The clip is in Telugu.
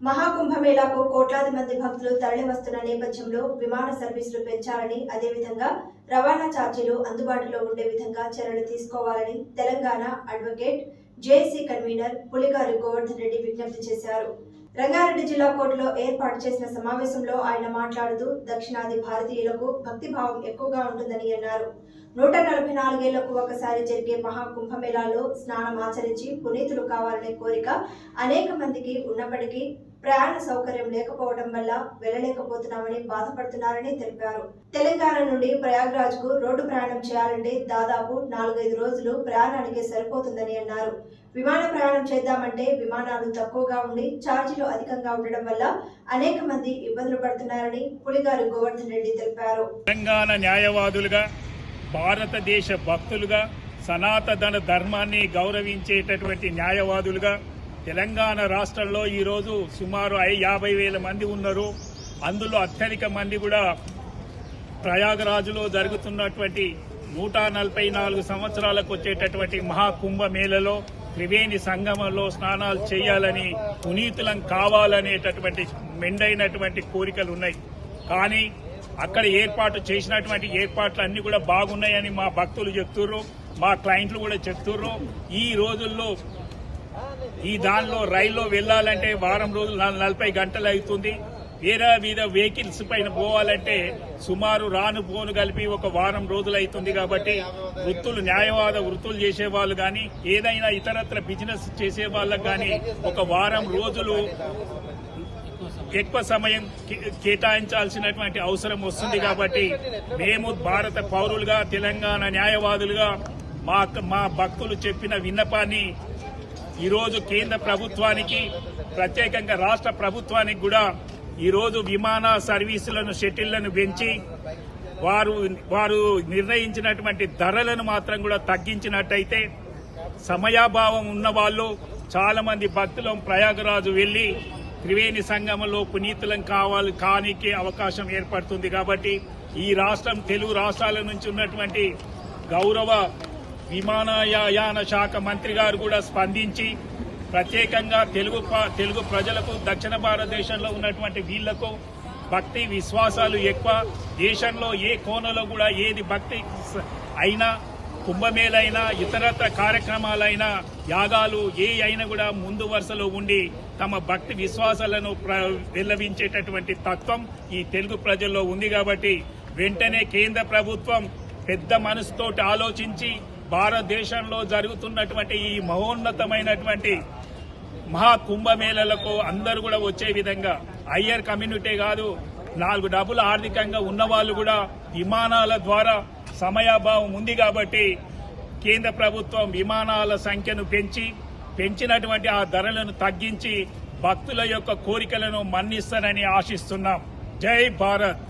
మహాకుంభమేళాకు కోట్లాది మంది భక్తులు తరలి వస్తున్న నేపథ్యంలో విమాన సర్వీసులు పెంచాలని అదేవిధంగా రవాణా ఛార్జీలు అందుబాటులో ఉండే విధంగా చర్యలు తీసుకోవాలని తెలంగాణ అడ్వకేట్ జేఏసీ కన్వీనర్ పులిగారు గోవర్ధన్ రెడ్డి విజ్ఞప్తి చేశారు. రంగారెడ్డి జిల్లా కోర్టులో ఏర్పాటు చేసిన సమావేశంలో ఆయన మాట్లాడుతూ దక్షిణాది భారతీయులకు భక్తిభావం ఎక్కువగా ఉంటుందని అన్నారు. నూట నలభై నాలుగేళ్ళకు ఒకసారి జరిగే మహాకుంభమేళాలో స్నానం ఆచరించి పునీతులు కావాలనే కోరిక అనేక మందికి ఉన్నప్పటికీ ప్రయాణ సౌకర్యం లేకపోవడం వల్ల వెళ్ళలేకపోతున్నామని బాధపడుతున్నారని తెలిపారు. తెలంగాణ నుండి ప్రయాగ్రాజ్కు రోడ్డు ప్రయాణం చేయాలంటే దాదాపు నాలుగైదు రోజులు ప్రయాణానికి సరిపోతుందని అన్నారు. విమాన ప్రయాణం చేద్దామంటే విమానాలు తక్కువగా ఉండి ఛార్జీలు అధికంగా ఉండడం వల్ల అనేక మంది ఇబ్బందులు పడుతున్నారని పులిగారు గోవర్ధన్ రెడ్డి తెలిపారు. తెలంగాణ న్యాయవాదులుగా భారతదేశ భక్తులుగా సనాతన ధర్మాన్ని గౌరవించేటటువంటి న్యాయవాదులుగా తెలంగాణ రాష్ట్రంలో ఈరోజు సుమారు ఐ యాభై వేల మంది ఉన్నారు. అందులో అత్యధిక మంది కూడా ప్రయాగరాజులో జరుగుతున్నటువంటి నూట నలభై నాలుగు సంవత్సరాలకు వచ్చేటటువంటి మహాకుంభమేళలో త్రివేణి సంగమంలో స్నానాలు చేయాలని పునీతులం కావాలనేటటువంటి మెండైనటువంటి కోరికలు ఉన్నాయి. కానీ అక్కడ ఏర్పాటు చేసినటువంటి ఏర్పాట్లు అన్ని కూడా బాగున్నాయని మా భక్తులు చెప్తుర్రు మా క్లయింట్లు కూడా చెప్తుర్రు. ఈ రోజుల్లో ఈ దానిలో రైల్లో వెళ్ళాలంటే వారం రోజులు నలభై గంటలు అవుతుంది. వేరే మీద వెహికల్స్ పైన పోవాలంటే సుమారు రాను పోను కలిపి ఒక వారం రోజులు అవుతుంది కాబట్టి వృత్తులు న్యాయవాద వృత్తులు చేసే వాళ్ళు కానీ ఏదైనా ఇతరత్ర బిజినెస్ చేసే వాళ్ళకు కానీ ఒక వారం రోజులు ఎక్కువ సమయం కే- కేటాయించాల్సినటువంటి అవసరం వస్తుంది కాబట్టి మేము భారత పౌరులుగా తెలంగాణ న్యాయవాదులుగా మా మా భక్తులు చెప్పిన విన్నపాన్ని ఈరోజు కేంద్ర ప్రభుత్వానికి ప్రత్యేకంగా రాష్ట్ర ప్రభుత్వానికి కూడా ఈరోజు విమాన సర్వీసులను షటిళ్ళను పెంచి వారు వారు నిర్ణయించినటువంటి ధరలను మాత్రం కూడా తగ్గించినట్టయితే సమయాభావం ఉన్న వాళ్ళు చాలా మంది భక్తులు ప్రయాగరాజు వెళ్ళి త్రివేణి సంగమంలో పునీతులం కావాలి కానికి అవకాశం ఏర్పడుతుంది కాబట్టి ఈ రాష్ట్రం తెలుగు రాష్ట్రాల నుంచి ఉన్నటువంటి గౌరవ విమానయాన శాఖ మంత్రి గారు కూడా స్పందించి ప్రత్యేకంగా తెలుగు ప- తెలుగు ప్రజలకు దక్షిణ భారతదేశంలో ఉన్నటువంటి వీళ్ళకు భక్తి విశ్వాసాలు ఎక్కువ. దేశంలో ఏ కోణలో కూడా ఏది భక్తి అయినా కుంభమేళైనా ఇతరత్ర కార్యక్రమాలైనా యాగాలు ఏ అయినా కూడా ముందు వరుసలో ఉండి తమ భక్తి విశ్వాసాలను ప్ర- వెల్లవించేటటువంటి తత్వం ఈ తెలుగు ప్రజల్లో ఉంది కాబట్టి వెంటనే కేంద్ర ప్రభుత్వం పెద్ద మనసుతోటి ఆలోచించి భారతదేశంలో జరుగుతున్నటువంటి ఈ మహోన్నతమైనటువంటి మహా కుంభమేళలకు అందరూ కూడా వచ్చే విధంగా అయ్యర్ కమ్యూనిటీ కాదు నాలుగు డబ్బులు ఆర్థికంగా ఉన్నవాళ్ళు కూడా విమానాల ద్వారా సమయాభావం ఉంది కాబట్టి కేంద్ర ప్రభుత్వం విమానాల సంఖ్యను పెంచి పెంచినటువంటి ఆ ధరలను తగ్గించి భక్తుల యొక్క కోరికలను మన్నిస్తారని ఆశిస్తున్నాం. జై భారత్!